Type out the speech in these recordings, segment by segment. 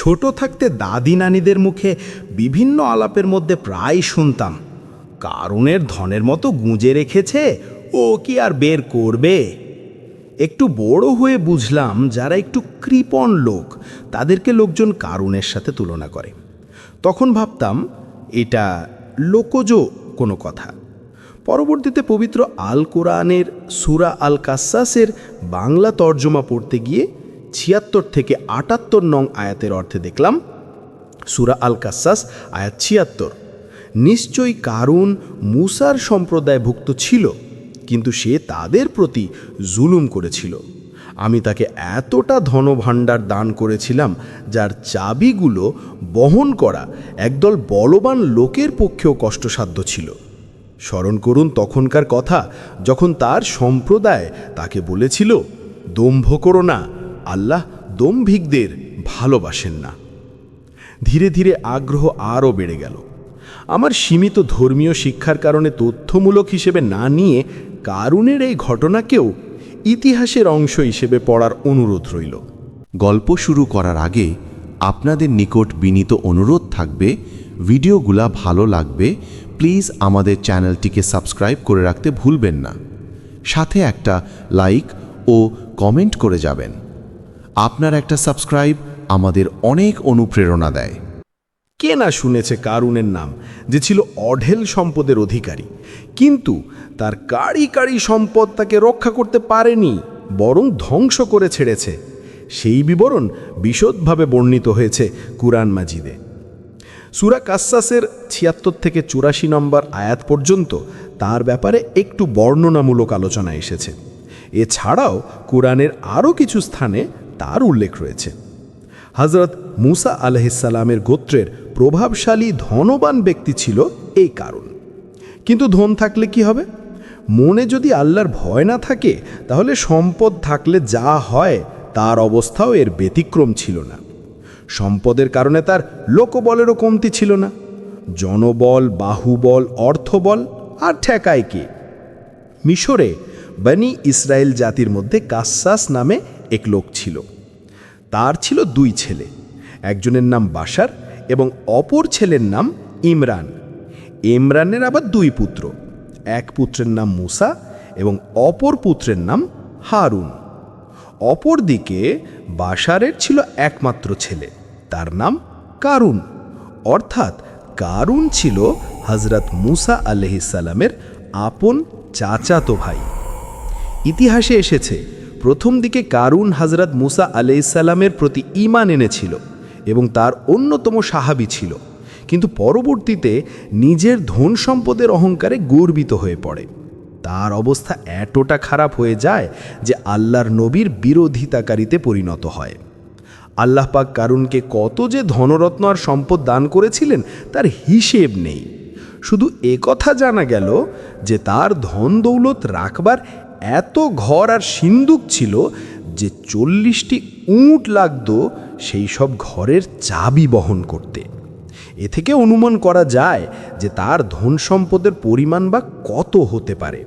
ছোট থাকতে দাদি নানিদের মুখে বিভিন্ন আলাপের মধ্যে প্রায় শুনতাম। কারণের ধনের মতো গুঁজে রেখেছে, ও কি আর বের করবে? একটু বড় হয়ে বুঝলাম যারা একটু কৃপণ লোক, তাদেরকে লোকজন কারুনের সাথে তুলনা করে। তখন ভাবতাম, এটা লোকজ কোনো কথা। পরবর্তীতে পবিত্র আল কোরআনের সুরা আল কাসাসের বাংলা তর্জমা পড়তে গিয়ে ছিয়াত্তর থেকে আটাত্তর নং আয়াতের অর্থে দেখলাম, সুরা আল কাসাস আয়াত ছিয়াত্তর। নিশ্চয়ই কারুন মুসার সম্প্রদায়ভুক্ত ছিল, কিন্তু সে তাদের প্রতি জুলুম করেছিল। আমি তাকে এতটা ধনভাণ্ডার দান করেছিলাম, যার চাবিগুলো বহন করা একদল বলবান লোকের পক্ষেও কষ্টসাধ্য ছিল। স্মরণ করুন তখনকার কথা, যখন তার সম্প্রদায় তাকে বলেছিল, দম্ভ করো না আল্লাহ দম্ভিকদের ভালোবাসেন না। ধীরে ধীরে আগ্রহ আরও বেড়ে গেল। আমার সীমিত ধর্মীয় শিক্ষার কারণে তথ্যমূলক হিসেবে না নিয়ে কারুনের এই ঘটনাকেও ইতিহাসের অংশ হিসেবে পড়ার অনুরোধ রইল। গল্প শুরু করার আগে আপনাদের নিকট বিনীত অনুরোধ থাকবে, ভিডিওগুলা ভালো লাগবে, প্লিজ আমাদের চ্যানেলটিকে সাবস্ক্রাইব করে রাখতে ভুলবেন না। সাথে একটা লাইক ও কমেন্ট করে যাবেন। আপনার একটা সাবস্ক্রাইব আমাদের অনেক অনুপ্রেরণা দেয়। কে না শুনেছে কারুনের নাম, যে ছিল অঢেল সম্পদের অধিকারী? কিন্তু তার কাড়ি কাড়ি সম্পদ তাকে রক্ষা করতে পারেনি, বরং ধ্বংস করে ছেড়েছে। সেই বিবরণ বিশদভাবে বর্ণিত হয়েছে কুরআন মাজিদে। সুরা কাসাসের ছিয়াত্তর থেকে চুরাশি নম্বর আয়াত পর্যন্ত তার ব্যাপারে একটু বর্ণনামূলক আলোচনা এসেছে। এছাড়াও কোরআনের আরও কিছু স্থানে তার উল্লেখ রয়েছে। হজরত মুসা আলহিসাল্লামের গোত্রের প্রভাবশালী, ধনবান ব্যক্তি ছিল এই কারণ। কিন্তু ধন থাকলে কি হবে? মনে যদি আল্লাহর ভয় না থাকে, তাহলে সম্পদ থাকলে যা হয়, তার অবস্থাও এর ব্যতিক্রম ছিল না। সম্পদের কারণে তার লোকবলেরও কমতি ছিল না। জনবল, বাহুবল, অর্থবল, আর ঠেকায় কে? মিশরে বনি ইসরায়েল জাতির মধ্যে কাসাস নামে এক লোক ছিল। তার ছিল দুই ছেলে, একজনের নাম বাশার এবং অপর ছেলের নাম ইমরান। ইমরানের আবার দুই পুত্র, এক পুত্রের নাম মুসা এবং অপর পুত্রের নাম হারুন। অপরদিকে বাশারের ছিল একমাত্র ছেলে, তার নাম কারুন। অর্থাৎ কারুন ছিল হজরত মুসা আলহিসাল্লামের আপন চাচাতো ভাই। ইতিহাসে এসেছে প্রথম দিকে কারুন হজরত মুসা আলাইসাল্লামের প্রতি ঈমান এনেছিল এবং তার অন্যতম সাহাবি ছিল। কিন্তু পরবর্তীতে নিজের ধন সম্পদের অহংকারে গর্বিত হয়ে পড়ে। তার অবস্থা এতটা খারাপ হয়ে যায় যে আল্লাহর নবীর বিরোধিতাকারীতে পরিণত হয়। আল্লাহ পাক কারুনকে কত যে ধনরত্ন আর সম্পদ দান করেছিলেন, তার হিসেব নেই। শুধু একথা জানা গেল যে তার ধন দৌলত রাখবার এত ঘর আর সিন্দুক ছিল যে চল্লিশটি উঁট লাগত সেই সব ঘরের চাবি বহন করতে। এ থেকে অনুমান করা যায় যে তার ধন সম্পদের পরিমাণ বা কত হতে পারে।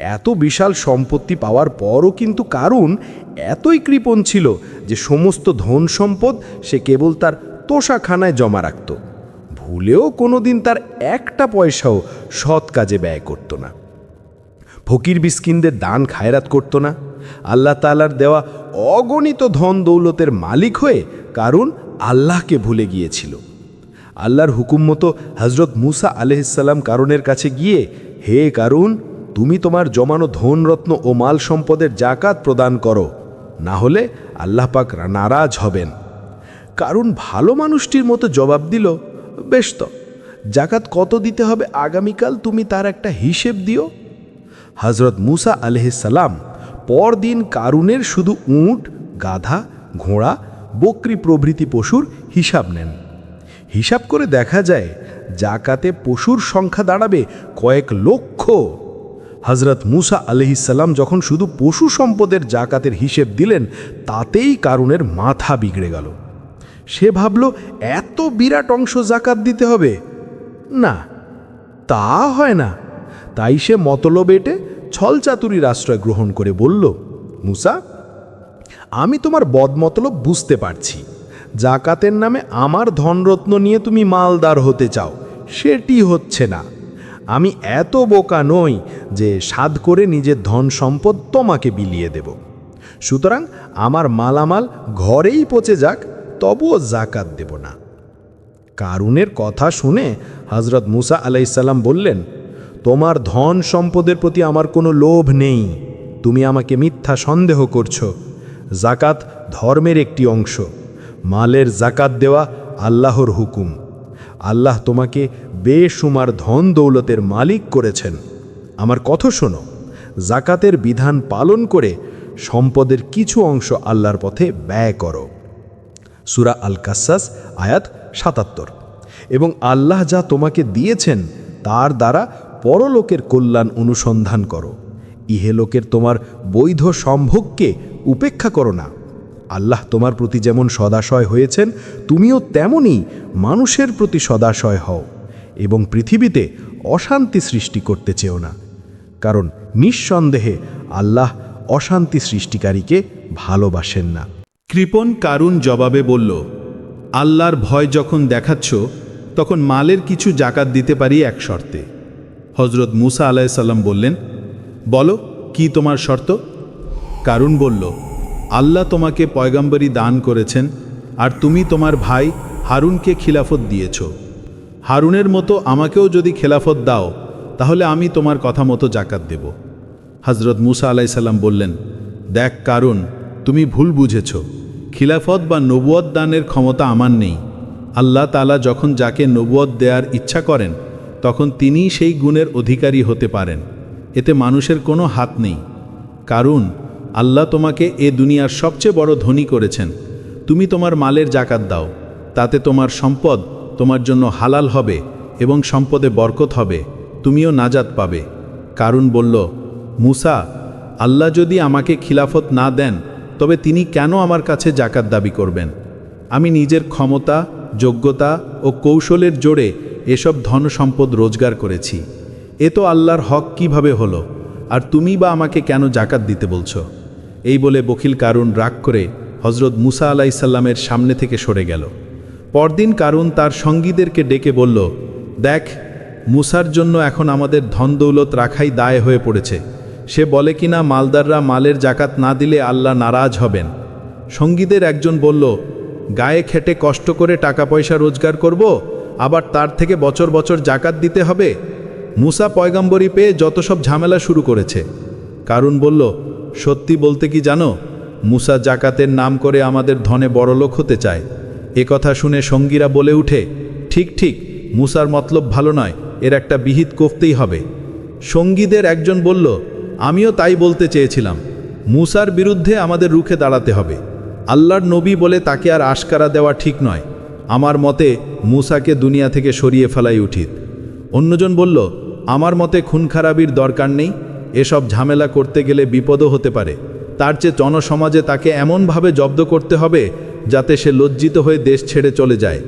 এত বিশাল সম্পত্তি পাওয়ার পরও কিন্তু কারণ এতই কৃপণ ছিল যে সমস্ত ধন সম্পদ সে কেবল তার তোষাখানায় জমা রাখত। ভুলেও কোনোদিন তার একটা পয়সাও সৎ কাজে ব্যয় করতো না। ফকির বিস্কিনদের দান খায়রাত করত না। আল্লাহ তালার দেওয়া অগণিত ধন দৌলতের মালিক হয়ে কারণ আল্লাহকে ভুলে গিয়েছিল। আল্লাহর হুকুম মতো হজরত মুসা আলহিসাল্লাম কারণের কাছে গিয়ে, হে কারুন, তুমি তোমার জমানো ধনরত্ন ও মাল সম্পদের জাকাত প্রদান করো, না হলে আল্লাহ পাক নারাজ হবেন। কারণ ভালো মানুষটির মতো জবাব দিল, বেশ তো জাকাত কত দিতে হবে আগামীকাল তুমি তার একটা হিসেব দিও। হজরত মুসা আলহিসাল্লাম পরদিন কারুনের শুধু উট, গাধা, ঘোড়া, বকরি প্রভৃতি পশুর হিসাব নেন। হিসাব করে দেখা যায়, জাকাতে পশুর সংখ্যা দাঁড়াবে কয়েক লক্ষ। হজরত মুসা আলহিসাল্লাম যখন শুধু পশু সম্পদের জাকাতের হিসেব দিলেন, তাতেই কারুনের মাথা বিগড়ে গেল। সে ভাবল, এত বিরাট অংশ জাকাত দিতে হবে? না, তা হয় না। তাই সে মতলব এটে ছলচাতুরির আশ্রয় গ্রহণ করে বলল, মুসা, আমি তোমার বদমতলব বুঝতে পারছি। জাকাতের নামে আমার ধনরত্ন নিয়ে তুমি মালদার হতে চাও, সেটি হচ্ছে না। আমি এত বোকা নই যে সাদ করে নিজের ধন সম্পদ তোমাকে বিলিয়ে দেব। সুতরাং আমার মালামাল ঘরেই পচে যাক, তবুও জাকাত দেব না। কারুনের কথা শুনে হজরত মুসা আলাইসাল্লাম বললেন তোমার ধন সম্পদের প্রতি আমার কোনো লোভ নেই। তুমি আমাকে মিথ্যা সন্দেহ করছ। জাকাত ধর্মের একটি অংশ। মালের জাকাত দেওয়া আল্লাহর হুকুম। আল্লাহ তোমাকে বেসুমার ধন দৌলতের মালিক করেছেন। আমার কথা শোনো। জাকাতের বিধান পালন করে সম্পদের কিছু অংশ আল্লাহর পথে ব্যয় করো। সুরা আল কাসাস আয়াত সাতাত্তর। এবং আল্লাহ যা তোমাকে দিয়েছেন, তার দ্বারা পরলোকের কল্যাণ অনুসন্ধান করো। ইহেলোকের তোমার বৈধ সম্ভোগকে উপেক্ষা করো না। আল্লাহ তোমার প্রতি যেমন সদাশয় হয়েছেন, তুমিও তেমনই মানুষের প্রতি সদাশয় হও এবং পৃথিবীতে অশান্তি সৃষ্টি করতে চেও না। কারণ নিঃসন্দেহে আল্লাহ অশান্তি সৃষ্টিকারীকে ভালোবাসেন না। কৃপন কারুন জবাবে বলল, আল্লাহর ভয় যখন দেখাচ্ছ, তখন মালের কিছু জাকাত দিতে পারি এক শর্তে। হজরত মুসা আলাইসাল্লাম বললেন, বলো, কি তোমার শর্ত? কারুন বলল, আল্লাহ তোমাকে পয়গম্বরী দান করেছেন আর তুমি তোমার ভাই হারুনকে খিলাফত দিয়েছ। হারুনের মতো আমাকেও যদি খেলাফত দাও, তাহলে আমি তোমার কথা মতো জাকাত দেব। হজরত মুসা আলাইসাল্লাম বললেন, দেখ কারণ তুমি ভুল বুঝেছ। খিলাফত বা নবুয়ত দানের ক্ষমতা আমার নেই। আল্লাহ তালা যখন যাকে নবুয়ত দেওয়ার ইচ্ছা করেন তখন তিনিই সেই গুণের অধিকারী হতে পারেন। এতে মানুষের কোনো হাত নেই। কারণ, আল্লাহ তোমাকে এ দুনিয়ার সবচেয়ে বড় ধনী করেছেন। তুমি তোমার মালের জাকাত দাও। তাতে তোমার সম্পদ তোমার জন্য হালাল হবে এবং সম্পদে বরকত হবে। তুমিও নাজাত পাবে। কারণ বলল, মুসা, আল্লাহ যদি আমাকে খিলাফত না দেন, তবে তিনি কেন আমার কাছে জাকাত দাবি করবেন? আমি নিজের ক্ষমতা, যোগ্যতা ও কৌশলের জোরে এসব ধন সম্পদ রোজগার করেছি। এ তো আল্লাহর হক কীভাবে হলো? আর তুমি বা আমাকে কেন জাকাত দিতে বলছো? এই বলে বকিল কারুন রাগ করে হজরত মুসা আলাইসাল্লামের সামনে থেকে সরে গেল। পরদিন কারুন তার সঙ্গীদেরকে ডেকে বলল, দেখ, মুসার জন্য এখন আমাদের ধন দৌলত রাখাই দায় হয়ে পড়েছে। সে বলে কিনা মালদাররা মালের জাকাত না দিলে আল্লাহ নারাজ হবেন? সঙ্গীদের একজন বলল, গায়ে খেটে কষ্ট করে টাকা পয়সা রোজগার করব? আবার তার থেকে বছর বছর জাকাত দিতে হবে? মুসা পয়গাম্বরী পেয়ে যত সব ঝামেলা শুরু করেছে। কারণ বলল, সত্যি বলতে কি জানো, মুসা জাকাতের নাম করে আমাদের ধনে বড়লোক হতে চায়। এ কথা শুনে সঙ্গীরা বলে উঠে, ঠিক ঠিক, মুসার মতলব ভালো নয়, এর একটা বিহিত করতেই হবে। সঙ্গীদের একজন বলল, আমিও তাই বলতে চেয়েছিলাম, মুসার বিরুদ্ধে আমাদের রুখে দাঁড়াতে হবে। আল্লাহর নবী বলে তাকে আর আশকারা দেওয়া ঠিক নয়। আমার মতে মুসাকে দুনিয়া থেকে সরিয়ে ফেলাই উচিত। অন্যজন বলল, আমার মতে খুন খারাপির দরকার নেই, এসব ঝামেলা করতে গেলে বিপদও হতে পারে। তার চেয়ে জনসমাজে তাকে এমনভাবে জব্দ করতে হবে যাতে সে লজ্জিত হয়ে দেশ ছেড়ে চলে যায়।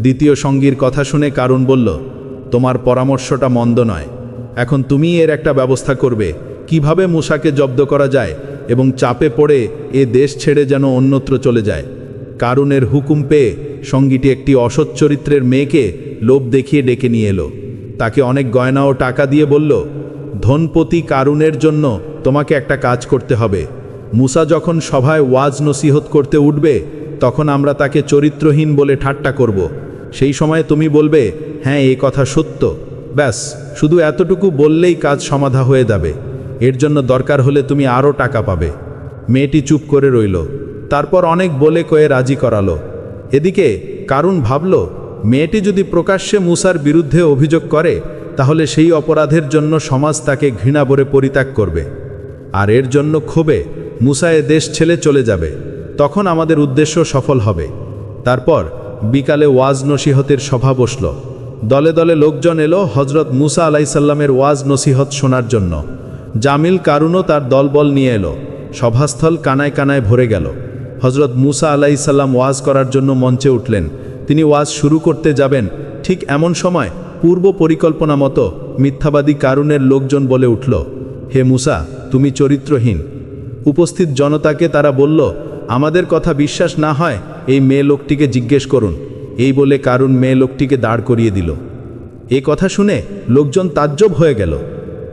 দ্বিতীয় সঙ্গীর কথা শুনে কারণ বলল, তোমার পরামর্শটা মন্দ নয়। এখন তুমি এর একটা ব্যবস্থা করবে। কীভাবে মুসাকে জব্দ করা যায় এবং চাপে পড়ে এ দেশ ছেড়ে যেন অন্যত্র চলে যায়? কারুনের হুকুম পেয়ে সঙ্গীটি একটি অসৎ চরিত্রের মেয়েকে লোভ দেখিয়ে ডেকে নিয়ে এলো। তাকে অনেক গয়না ও টাকা দিয়ে বলল, ধনপতি কারুনের জন্য তোমাকে একটা কাজ করতে হবে। মুসা যখন সভায় ওয়াজ নসিহত করতে উঠবে, তখন আমরা তাকে চরিত্রহীন বলে ঠাট্টা করব। সেই সময় তুমি বলবে হ্যাঁ এই কথা সত্য। ব্যাস, শুধু এতটুকু বললেই কাজ সমাধা হয়ে যাবে। এর জন্য দরকার হলে তুমি আরও টাকা পাবে। মেয়েটি চুপ করে রইল। তারপর অনেক বলে কয়ে রাজি করালো। এদিকে কারুন ভাবল, মেয়েটি যদি প্রকাশ্যে মুসার বিরুদ্ধে অভিযোগ করে, তাহলে সেই অপরাধের জন্য সমাজ তাকে ঘৃণা ভরে পরিত্যাগ করবে। আর এর জন্য ক্ষোভে মুসা এ দেশ ছেলে চলে যাবে। তখন আমাদের উদ্দেশ্য সফল হবে। তারপর বিকালে ওয়াজ নসিহতের সভা বসল। দলে দলে লোকজন এলো হজরত মুসা আলাইসাল্লামের ওয়াজ নসিহত শোনার জন্য। জামিল কারুনও তার দলবল নিয়ে এলো। সভাস্থল কানায় কানায় ভরে গেল। হজরত মুসা আলাইসাল্লাম ওয়াজ করার জন্য মঞ্চে উঠলেন। তিনি ওয়াজ শুরু করতে যাবেন ঠিক এমন সময় পূর্ব পরিকল্পনা মতো মিথ্যাবাদী কারুনের লোকজন বলে উঠল, হে মুসা, তুমি চরিত্রহীন। উপস্থিত জনতাকে তারা বলল, আমাদের কথা বিশ্বাস না হয় এই মেয়ে লোকটিকে জিজ্ঞেস করুন। এই বলে কারুন মেয়ে লোকটিকে দাঁড় করিয়ে দিল। এ কথা শুনে লোকজন তাজ্জব হয়ে গেল।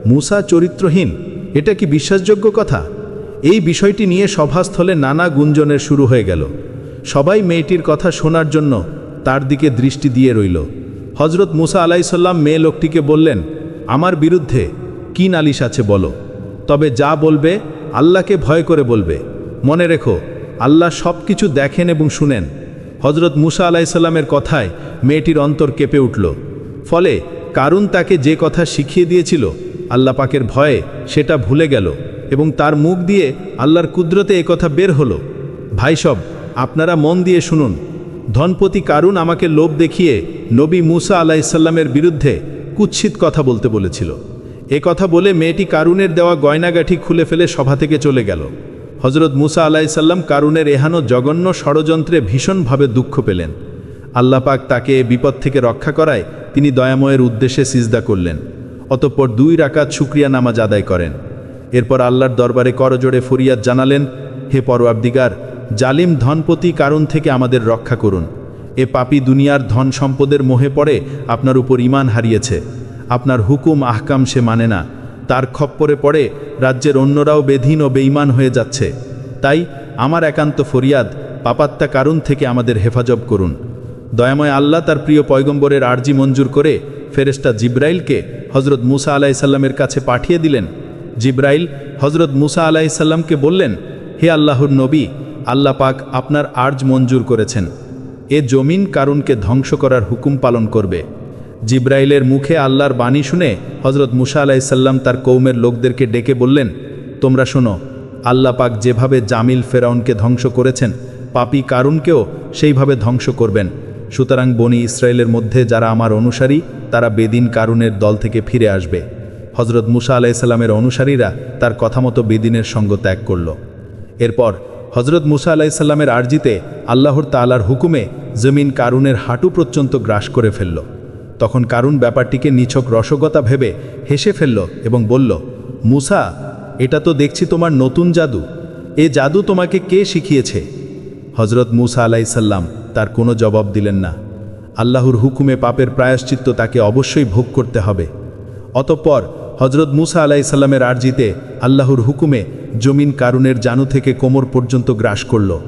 মুসা চরিত্রহীন? এটা কি বিশ্বাসযোগ্য কথা? এই বিষয়টি নিয়ে সভাস্থলে নানা গুঞ্জনের শুরু হয়ে গেল। সবাই মেয়েটির কথা শোনার জন্য তার দিকে দৃষ্টি দিয়ে রইল। হজরত মুসা আলাইসাল্লাম মেয়ে লোকটিকে বললেন, আমার বিরুদ্ধে কি নালিশ আছে বলো। তবে যা বলবে আল্লাহকে ভয় করে বলবে। মনে রেখো, আল্লাহ সব কিছু দেখেন এবং শুনেন। হজরত মুসা আলাইসাল্লামের কথায় মেয়েটির অন্তর কেঁপে উঠল। ফলে কারুন তাকে যে কথা শিখিয়ে দিয়েছিল, আল্লাহ পাকের ভয়ে সেটা ভুলে গেল। এবং তার মুখ দিয়ে আল্লাহর কুদরতে কথা বের হলো। ভাই সব, আপনারা মন দিয়ে শুনুন। ধনপতি কারুন আমাকে লোভ দেখিয়ে নবী মুসা আলাইসাল্লামের বিরুদ্ধে কুৎসিত কথা বলতে বলেছিল। এ কথা বলে মেয়েটি কারুনের দেওয়া গয়নাগাঠি খুলে ফেলে সভা থেকে চলে গেল। হজরত মুসা আলাইসাল্লাম কারুনের এহানো জঘন্য ষড়যন্ত্রে ভীষণভাবে দুঃখ পেলেন। আল্লাহ পাক তাকে বিপদ থেকে রক্ষা করায় তিনি দয়াময়ের উদ্দেশ্যে সিজদা করলেন। অতঃপর দুই রাকাত শুক্রিয়া নামাজ আদায় করেন। এরপর আল্লাহর দরবারে করজোড়ে ফরিয়াদ জানালেন, হে পরওয়াবদিগার, জালিম ধনপতি কারণ থেকে আমাদের রক্ষা করুন। এ পাপি দুনিয়ার ধন সম্পদের মোহে পড়ে আপনার উপর ইমান হারিয়েছে। আপনার হুকুম আহকাম সে মানে না। তার খপ্পরে পড়ে রাজ্যের অন্যরাও বেধীন ও বেঈমান হয়ে যাচ্ছে। তাই আমার একান্ত ফরিয়াদ পাপাত্তা কারণ থেকে আমাদের হেফাজব করুন। দয়াময় আল্লাহ তার প্রিয় পয়গম্বরের আর্জি মঞ্জুর করে ফেরেস্তা জিব্রাইলকে হজরত মুসা আলাইসাল্লামের কাছে পাঠিয়ে দিলেন। জিব্রাইল হজরত মুসা আলাইসাল্লামকে বললেন, হে আল্লাহর নবী, আল্লাহ পাক আপনার আর্জ মঞ্জুর করেছেন। এ জমিন কারুনকে ধ্বংস করার হুকুম পালন করবে জিব্রাইলের মুখে আল্লাহর বাণী শুনে হজরত মুসা আলাইসাল্লাম তার কৌমের লোকদেরকে ডেকে বললেন, তোমরা শোনো, আল্লাহ পাক যেভাবে জামিল ফেরাউনকে ধ্বংস করেছেন, পাপি কারুনকেও সেইভাবে ধ্বংস করবেন। সুতরাং বনি ইসরায়েলের মধ্যে যারা আমার অনুসারী, তারা বেদিন কারুনের দল থেকে ফিরে আসবে। হজরত মুসা আলাইসাল্লামের অনুসারীরা তার কথা মতো বেদিনের সঙ্গ ত্যাগ করল। এরপর হজরত মুসা আলাইসাল্লামের আর্জিতে আল্লাহর তালার হুকুমে জমিন কারুনের হাঁটু পর্যন্ত গ্রাস করে ফেলল। তখন কারুন ব্যাপারটিকে নিছক রসগতা ভেবে হেসে ফেলল এবং বলল, মুসা, এটা তো দেখছি তোমার নতুন জাদু। এ জাদু তোমাকে কে শিখিয়েছে? হজরত মুসা আলাইসাল্লাম তার কোনো জবাব দিলেন না। আল্লাহর হুকুমে পাপের প্রায়শ্চিত্ত তাকে অবশ্যই ভোগ করতে হবে। অতঃপর হজরত মুসা আলাইসাল্লামের আর্জিতে আল্লাহর হুকুমে জমিন কারুনের জানু থেকে কোমর পর্যন্ত গ্রাস করল।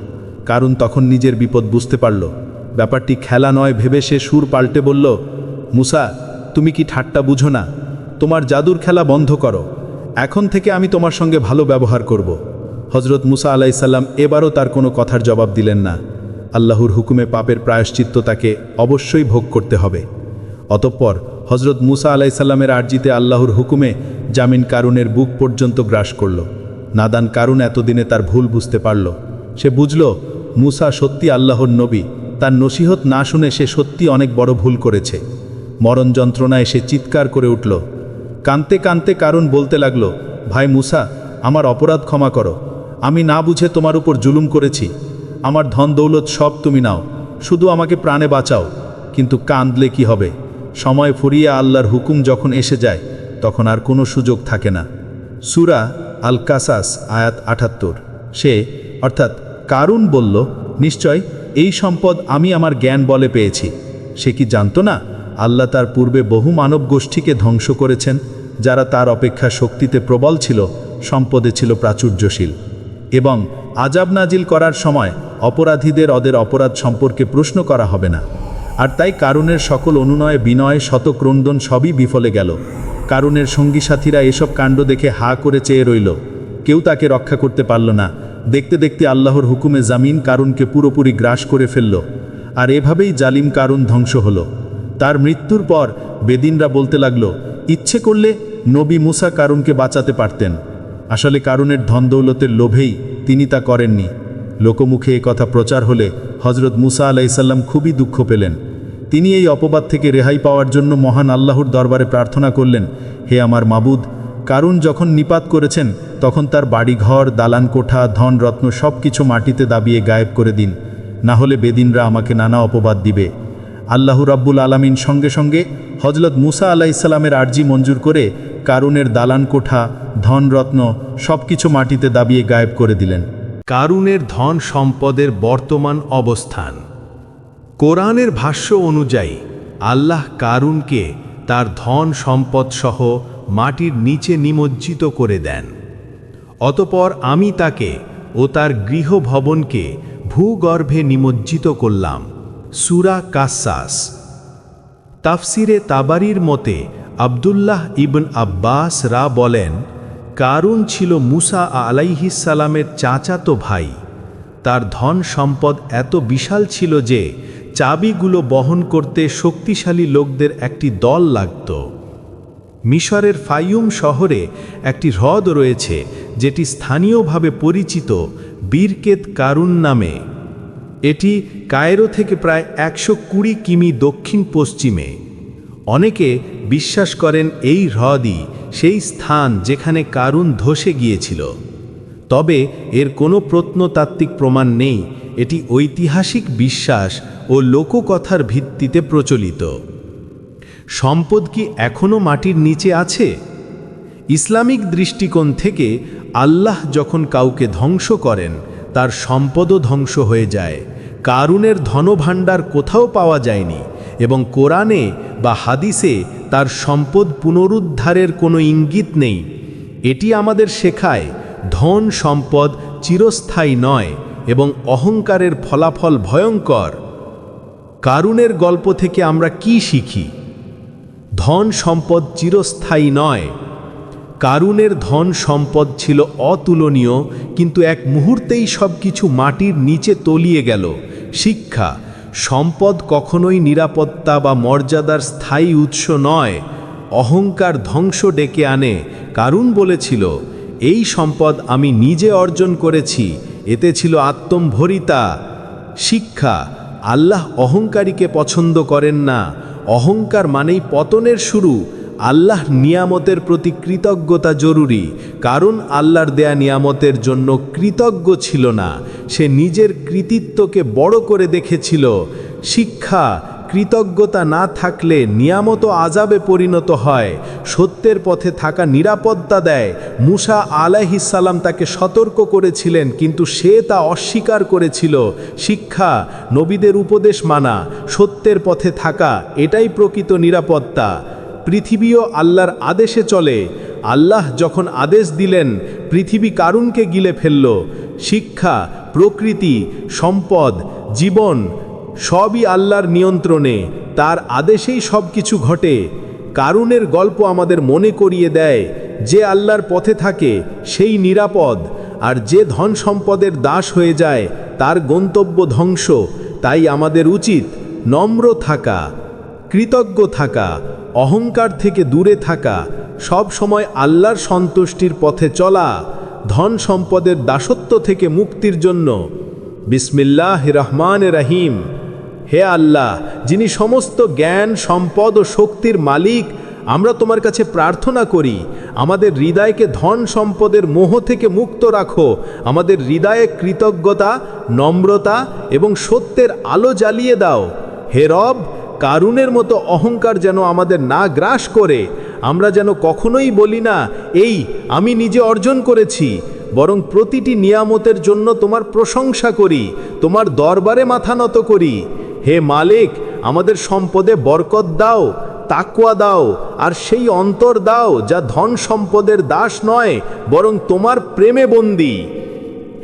কারণ তখন নিজের বিপদ বুঝতে পারল। ব্যাপারটি খেলা নয় ভেবে সে সুর পাল্টে বলল, মুসা, তুমি কি ঠাট্টা বুঝো না? তোমার জাদুর খেলা বন্ধ করো। এখন থেকে আমি তোমার সঙ্গে ভালো ব্যবহার করব। হজরত মুসা আলাইসাল্লাম এবারও তার কোনো কথার জবাব দিলেন না। আল্লাহর হুকুমে পাপের প্রায়শ্চিত্ত তাকে অবশ্যই ভোগ করতে হবে। অতঃপর হজরত মুসা আলাইসাল্লামের আর্জিতে আল্লাহর হুকুমে জামিন কারুনের বুক পর্যন্ত গ্রাস করল। নাদান কারুন এতদিনে তার ভুল বুঝতে পারল। সে বুঝল, মুসা সত্যি আল্লাহর নবী। তার নসিহত না শুনে সে সত্যি অনেক বড় ভুল করেছে। মরণ যন্ত্রণায় সে চিৎকার করে উঠল। কানতে কানতে কারণ বলতে লাগল, ভাই মুসা, আমার অপরাধ ক্ষমা করো। আমি না বুঝে তোমার উপর জুলুম করেছি। আমার ধন দৌলত সব তুমি নাও। শুধু আমাকে প্রাণে বাঁচাও। কিন্তু কাঁদলে কি হবে? সময় ফুরিয়ে আল্লাহর হুকুম যখন এসে যায়, তখন আর কোনো সুযোগ থাকে না। সুরা আল কাসাস আয়াত আটাত্তর। সে, অর্থাৎ কারুন বলল, নিশ্চয় এই সম্পদ আমি আমার জ্ঞান বলে পেয়েছি। সে কি জানতো না, আল্লাহ তার পূর্বে বহু মানব গোষ্ঠীকে ধ্বংস করেছেন, যারা তার অপেক্ষা শক্তিতে প্রবল ছিল, সম্পদে ছিল প্রাচুর্যশীল। এবং আজাব নাজিল করার সময় অপরাধীদের ওদের অপরাধ সম্পর্কে প্রশ্ন করা হবে না। আর তাই কারুনের সকল অনুনয়, বিনয়, শতক্রন্দন সবই বিফলে গেল। কারুনের সঙ্গী সাথীরা এসব কাণ্ড দেখে হা করে চেয়ে রইল। কেউ তাকে রক্ষা করতে পারল না। দেখতে দেখতে আল্লাহর হুকুমে জামিন কারুনকে পুরোপুরি গ্রাস করে ফেলল। আর এভাবেই জালিম কারুন ধ্বংস হল। তার মৃত্যুর পর বেদিনরা বলতে লাগল, ইচ্ছে করলে নবী মুসা কারুনকে বাঁচাতে পারতেন। আসলে কারুনের ধনদৌলতের লোভেই তিনি তা করেননি। লোকমুখে কথা প্রচার হলে হজরত মুসা আলাইসাল্লাম খুবই দুঃখ পেলেন। তিনি এই অপবাদ থেকে রেহাই পাওয়ার জন্য মহান আল্লাহর দরবারে প্রার্থনা করলেন, হে আমার মাবুদ, কারুন যখন নিপাত করেছেন, তখন তার বাড়িঘর, দালান কোঠা, ধন রত্ন সব কিছু মাটিতে দাবিয়ে গায়েব করে দিন। না হলে বেদিনরা আমাকে নানা অপবাদ দিবে। আল্লাহ রাব্বুল আলামিন সঙ্গে সঙ্গে হজরত মুসা আলাইসাল্লামের আর্জি মঞ্জুর করে কারুনের দালান কোঠা ধনরত্ন সব কিছু মাটিতে দাবিয়ে গায়েব করে দিলেন। কারুনের ধন সম্পদের বর্তমান অবস্থান। কোরআনের ভাষ্য অনুযায়ী, আল্লাহ কারুনকে তার ধন সম্পদ সহ মাটির নিচে নিমজ্জিত করে দেন। অতপর আমি তাকে ও তার গৃহভবনকে ভূগর্ভে নিমজ্জিত করলাম। সুরা কাসাস। তাফসিরে তাবারির মতে আবদুল্লাহ ইবন আব্বাস রা বলেন কারুন ছিল মুসা আলাইহিসালামের চাচাতো ভাই। তার ধন সম্পদ এত বিশাল ছিল যে চাবিগুলো বহন করতে শক্তিশালী লোকদের একটি দল লাগত। মিশরের ফাইয়ুম শহরে একটি হ্রদ রয়েছে, যেটি স্থানীয়ভাবে পরিচিত বীরকেত কারুন নামে। এটি কায়রো থেকে প্রায় একশো কুড়ি কিমি দক্ষিণ পশ্চিমে অনেকে বিশ্বাস করেন এই হ্রদই সেই স্থান যেখানে কারুন ধসে গিয়েছিল। তবে এর কোনো প্রত্নতাত্ত্বিক প্রমাণ নেই, এটি ঐতিহাসিক বিশ্বাস ও লোককথার ভিত্তিতে প্রচলিত। সম্পদ কি এখনও মাটির নিচে আছে? ইসলামিক দৃষ্টিকোণ থেকে আল্লাহ যখন কাউকে ধ্বংস করেন, তার সম্পদও ধ্বংস হয়ে যায়। কারুনের ধনভাণ্ডার কোথাও পাওয়া যায়নি। এবং কোরআনে বা হাদিসে তার সম্পদ পুনরুদ্ধারের কোনো ইঙ্গিত নেই। এটি আমাদের শেখায় ধন সম্পদ চিরস্থায়ী নয় এবং অহংকারের ফলাফল ভয়ঙ্কর। কারুনের গল্প থেকে আমরা কি শিখি? ধন সম্পদ চিরস্থায়ী নয়। কারুনের ধন সম্পদ ছিল অতুলনীয়, কিন্তু এক মুহূর্তেই সব কিছু মাটির নিচে তলিয়ে গেল। শিক্ষা সম্পদ কখনোই নিরাপত্তা বা মর্যাদার স্থায়ী উৎস নয়, অহংকার ধ্বংস ডেকে আনে কারুন বলেছিল, এই সম্পদ আমি নিজে অর্জন করেছি, এতে ছিল আত্মম্ভরিতা। শিক্ষা, আল্লাহ অহংকারীকে পছন্দ করেন না, অহংকার মানেই পতনের শুরু আল্লাহ নিয়ামতের প্রতি কৃতজ্ঞতা জরুরি, কারণ আল্লাহর দেয়া নিয়ামতের জন্য কৃতজ্ঞ ছিল না। সে নিজের কৃতিত্বকে বড় করে দেখেছিল। শিক্ষা, কৃতজ্ঞতা না থাকলে নিয়ামত আজাবে পরিণত হয়। সত্যের পথে থাকা নিরাপত্তা দেয়। মুসা আলাহিসাল্লাম তাকে সতর্ক করেছিলেন, কিন্তু সে তা অস্বীকার করেছিল। শিক্ষা, নবীদের উপদেশ মানা, সত্যের পথে থাকা, এটাই প্রকৃত নিরাপত্তা। পৃথিবীও আল্লাহর আদেশে চলে। আল্লাহ যখন আদেশ দিলেন, পৃথিবী কারুনকে গিলে ফেলল। শিক্ষা, প্রকৃতি, সম্পদ, জীবন, সবই আল্লাহর নিয়ন্ত্রণে। তার আদেশেই সব কিছু ঘটে। কারুনের গল্প আমাদের মনে করিয়ে দেয়, যে আল্লাহর পথে থাকে, সেই নিরাপদ। আর যে ধন সম্পদের দাস হয়ে যায়, তার গন্তব্য ধ্বংস। তাই আমাদের উচিত নম্র থাকা। কৃতজ্ঞ থাকা, অহংকার থেকে দূরে থাকা, সব সময় আল্লাহর সন্তুষ্টির পথে চলা, ধন সম্পদের দাসত্ব থেকে মুক্তির জন্য। বিসমিল্লাহ রহমান রাহিম। হে আল্লাহ, যিনি সমস্ত জ্ঞান, সম্পদ ও শক্তির মালিক, আমরা তোমার কাছে প্রার্থনা করি, আমাদের হৃদয়কে ধন সম্পদের মোহ থেকে মুক্ত রাখো, আমাদের হৃদয়ে কৃতজ্ঞতা, নম্রতা এবং সত্যের আলো জ্বালিয়ে দাও। হে রব কারুনের মতো অহংকার যেন আমাদের না গ্রাস করে, আমরা যেন কখনোই বলি না, এই, আমি নিজে অর্জন করেছি, বরং প্রতিটি নিয়ামতের জন্য তোমার প্রশংসা করি, তোমার দরবারে মাথা নত করি। হে মালিক, আমাদের সম্পদে বরকত দাও তাকুয়া দাও, আর সেই অন্তর দাও যা ধন সম্পদের দাস নয়, বরং তোমার প্রেমে বন্দী।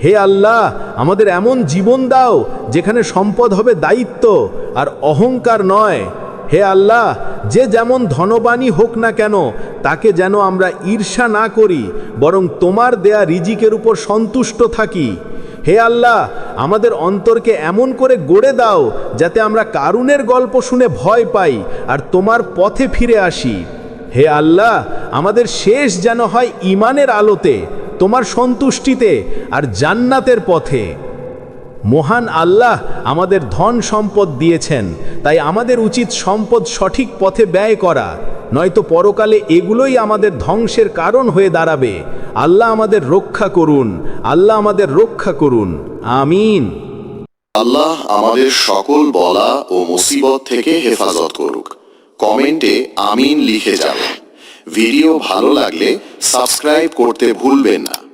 হে আল্লাহ, আমাদের এমন জীবন দাও, যেখানে সম্পদ হবে দায়িত্ব আর অহংকার নয়। হে আল্লাহ, যে যেমন ধনবানই হোক না কেন, তাকে যেন আমরা ঈর্ষা না করি, বরং তোমার দেয়া রিজিকের উপর সন্তুষ্ট থাকি। হে আল্লাহ, আমাদের অন্তরকে এমন করে গড়ে দাও, যাতে আমরা কারুনের গল্প শুনে ভয় পাই, আর তোমার পথে ফিরে আসি। হে আল্লাহ, আমাদের শেষ যেন হয় ইমানের আলোতে, তোমার সন্তুষ্টিতে, আর জান্নাতের পথে। মহান আল্লাহ আমাদের ধন সম্পদ দিয়েছেন, তাই আমাদের উচিত সম্পদ সঠিক পথে ব্যয় করা। নয়তো পরকালে এগুলোই আমাদের ধ্বংসের কারণ হয়ে দাঁড়াবে। আল্লাহ আমাদের রক্ষা করুন, আল্লাহ আমাদের রক্ষা করুন। আমিন। আল্লাহ আমাদের সকল বলা ও মুসিবত থেকে হেফাজত করুক। কমেন্টে আমিন লিখে যাবেন। ভিডিও ভালো লাগলে সাবস্ক্রাইব করতে ভুলবেন না।